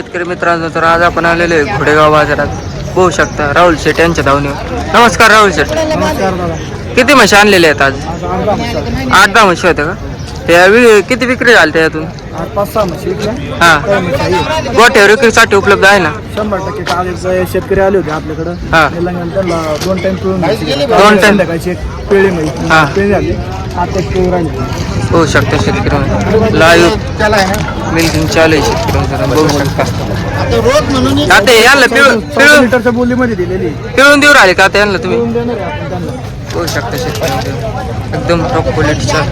शेतकरी मित्रांनो तर आज आपण आलेलो आहे घोडेगाव बाजारात. होऊ शकता राहुल शेठ यांच्या धावणीवर. नमस्कार राहुल दादा. किती म्हशी आणलेले आहेत आज? आठ दहा म्हशी होत्या का? त्या वि- किती विक्री झाल्या त्यातून आज पाच सहा म्हशी विकल्या. हा. काही म्हशी आहे गोठ्यावर विक्रीसाठी उपलब्ध आहे ना? शंभर टक्के काल एक शेतकरी आले होते आपल्याकडं. हा. त्यांना दोन टाइम पिळून दोन time? संध्याकाळची एक पिळी म्हैस हा. पिळी झाली. आता एक पिळी राहिली. होऊ शकता शेतकरी. लाईव्ह. मिल्किंग चालू आहे शेतकरी मित्रांनो बघू शकता आता यांना पिळून पिळून लिटरच्या बोलीमध्ये दिलेली पिळून देऊ राहिले का आता यांना तुम्ही? पिळून देणार आहे आपण त्यांना. होऊ शकता मित्रांनो. एकदम टॉप क्वालिटीच्या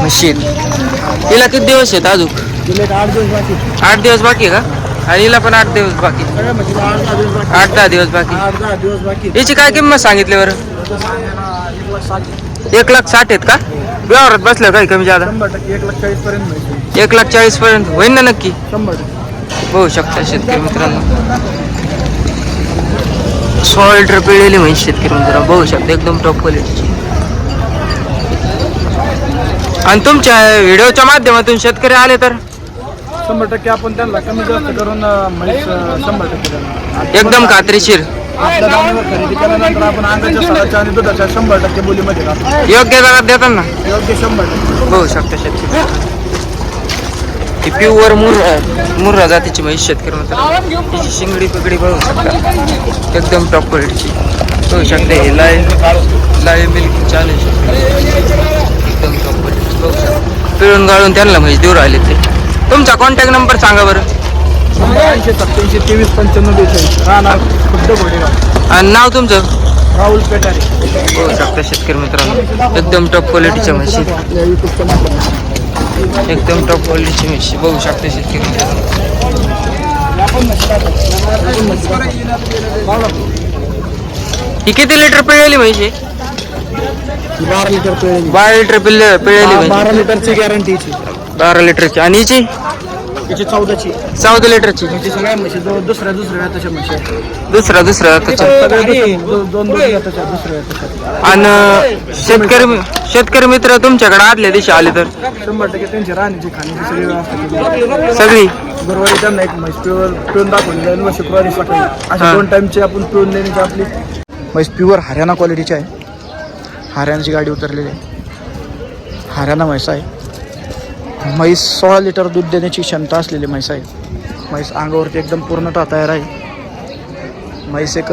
म्हशी आहेत हिला किती दिवस आहेत अजून? दिले एक आठ दिवस बाकी आठ दिवस बाकी आहे का? आणि हिला पण आठ दिवस बाकी सगळ्या म्हशीला आठ दहा दिवस बाकी आठ दहा दिवस बाकी आठ दहा दिवस बाकी याची काय किंमत सांगितली बरं? आता सांगायला एक लाख साठ एक लाख साठ आहेत का? व्यवहारात बसलं काही कमी जादा? शंभर टक्के एक लाख चाळीस पर्यंत एक लाख चाळीस पर्यंत होईल ना नक्की? शंभर टक्के. शकता शेतकरी मित्रांनो. सोळा लिटर पिळलेली म्हैस शेतकरी मित्रांनो. बघू शकता एकदम टॉप क्वालिटीची आणि तुमच्या व्हिडिओच्या माध्यमातून शेतकरी आले तर? शंभर टक्के आपण त्यांना कमी जास्त करून अं, अं, शंभर टक्के देणार. एकदम खात्रीशीर. आपल्या दावणीवर खरेदी केल्यानंतर आपण अंगाच्या आणि दुधाच्या शंभर टक्के बोलीमध्ये राहतो योग्य दरात देतात ना? योग्य शंभर टक्के. बघू शकता शेतकरी. ही प्युअर मुर्रा मुर्रा जातीची म्हैस शेतकरी मित्रांनो. तिची शिंगडी पिगडी बघू शकता. एकदम टॉप क्वालिटीची बघू शकता हे लाईव्ह लाईव्ह मिल्क चालू आहे. शेतकरी. एकदम टॉप क्वालिटीची बघू शकता. पिळून गाळून त्यांना म्हैस देऊ राहिले ते. तुमचा कॉन्टॅक्ट नंबर सांगा बरं. ऐंशी सत्याऐंशी तेवीस पंच्याण्णव बेचाळीस. राहणार घोडेगाव आणि नाव तुमचं? राहुल पेटारे. शकता शेतकरी मित्रांनो एकदम टॉप क्वालिटीच्या म्हशी. एकदम टॉप क्वालिटीची म्हशी. बघू शकता शेतकरी मित्रांनो. ही किती लिटर पिळलेली म्हैशी? बारा लिटर पिळेली. बारा लिटर म्हैस बारा लिटरची गॅरंटीची बारा लिटरची. आणि हिची? त्याची चौदाची. चौदा लिटरची. म्हणजे सगळ्या म्हशी दो- दुसऱ्या दुसऱ्या तशा म्हशी आहेत. दुसरा दुसरा सगळ्या दुसऱ्या- दो- दोन दोन तशा दुसऱ्या तशा आणि शेतकरी शेतकरी मित्र तुमच्याकडे आदल्या दिवशी आले तर? शंभर टक्के त्यांची राहण्याची खाण्याची सगळी व्यवस्था केली सगळी? गुरुवारी त्यांना एक म्हैस प्युअर पिळून दाखवली जाईल. व शुक्रवारी सकाळी अशा. दोन टाइमची आपण पिळून देण्याची आपली म्हैस प्युअर हरियाणा क्वालिटीची आहे. हरियाणाची गाडी उतरलेली आहे. हरियाणा म्हैस आहे. म्हैस सोळा लिटर दूध देण्याची क्षमता असलेली म्हैस आहे. म्हैस अंगावरती एकदम पूर्णतः तयार आहे. म्हैस एक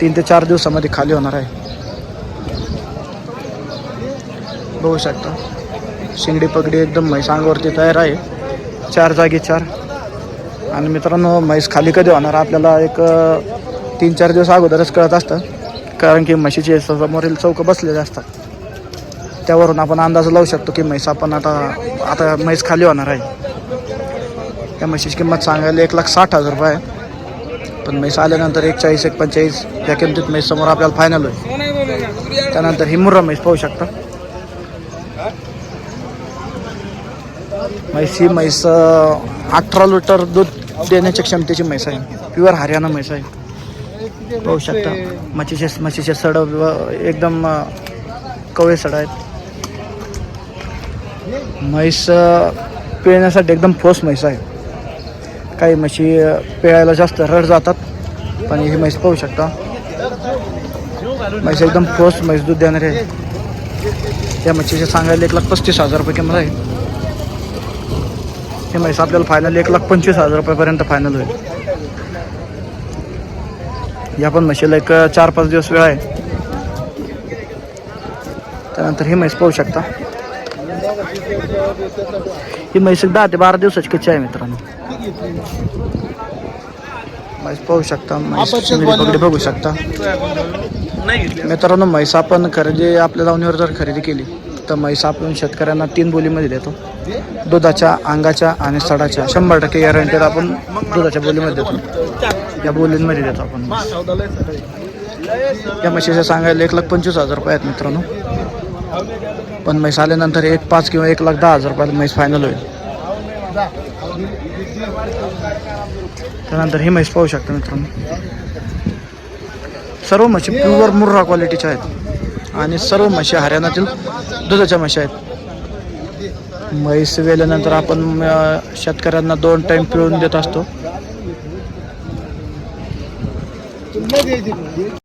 तीन ते चार दिवसामध्ये खाली होणार आहे. बघू शकता. शिंगडी पगडी एकदम म्हैस अंगावरती तयार आहे. चार जागी चार. आणि मित्रांनो म्हैस खाली कधी होणार आपल्याला एक तीन चार दिवस अगोदरच कळत असतं. कारण की म्हशीचे समोरील चौक बसलेले असतात. त्यावरून आपण अंदाज लावू शकतो की म्हैस आपण आता आता म्हैस खाली होणार आहे. त्या म्हशीची किंमत सांगायला एक लाख साठ हजार रुपये आहे. पण म्हैस आल्यानंतर एक चाळीस एक पंचेचाळीस या किमतीत म्हैस समोर आपल्याला फायनल होईल. त्यानंतर ही मुर्रा म्हैस पाहू शकता. म्हैस ही म्हैस अठरा लिटर दूध देण्याच्या क्षमतेची म्हैस आहे. प्युअर हरियाणा म्हैस आहे. पाहू शकता. म्हशीचे म्हशीचे सड एकदम कवे सड आहेत. म्हैस पिळण्यासाठी एकदम ठोस म्हैस आहे. काही म्हशी पिळायला जास्त रड जातात पण ही म्हैस पाहू शकता. म्हैस एकदम ठोस म्हैस दूध देणारी आहे. या म्हशीचे सांगायला एक लाख पस्तीस हजार रुपये किंमत आहे. हे म्हैस आपल्याला फायनल एक लाख पंचवीस हजार रुपयापर्यंत फायनल होईल. या पण म्हशीला एक चार पाच दिवस वेळ आहे. त्यानंतर ही म्हैस पाहू शकता. ही म्हैस एक दहा ते बारा दिवसाची कच्ची आहे मित्रांनो म्हैस पाहू शकता म्हैस बघू शकता मित्रांनो म्हैस आपण खरेदी आपल्या लावणीवर जर खरेदी केली तर म्हैस आपण शेतकऱ्यांना तीन बोलीमध्ये देतो दुधाच्या अंगाच्या आणि सडाच्या शंभर टक्के गॅरंटीड आपण दुधाच्या बोलीमध्ये देतो या बोलींमध्ये देतो आपण या म्हशीचे सांगायला एक लाख पंचवीस हजार रुपये आहेत मित्रांनो पण म्हैस आल्यानंतर एक पाच किंवा एक लाख दहा हजार रुपयाला म्हैस फायनल होईल. त्यानंतर ही म्हैस पाहू शकता मित्रांनो. सर्व म्हशी प्युअर मुर्रा क्वालिटीच्या आहेत. आणि सर्व म्हशी हरियाणातील दुधाच्या म्हशी आहेत. म्हैस वेल्यानंतर आपण शेतकऱ्यांना दोन टाईम पिळून देत असतो.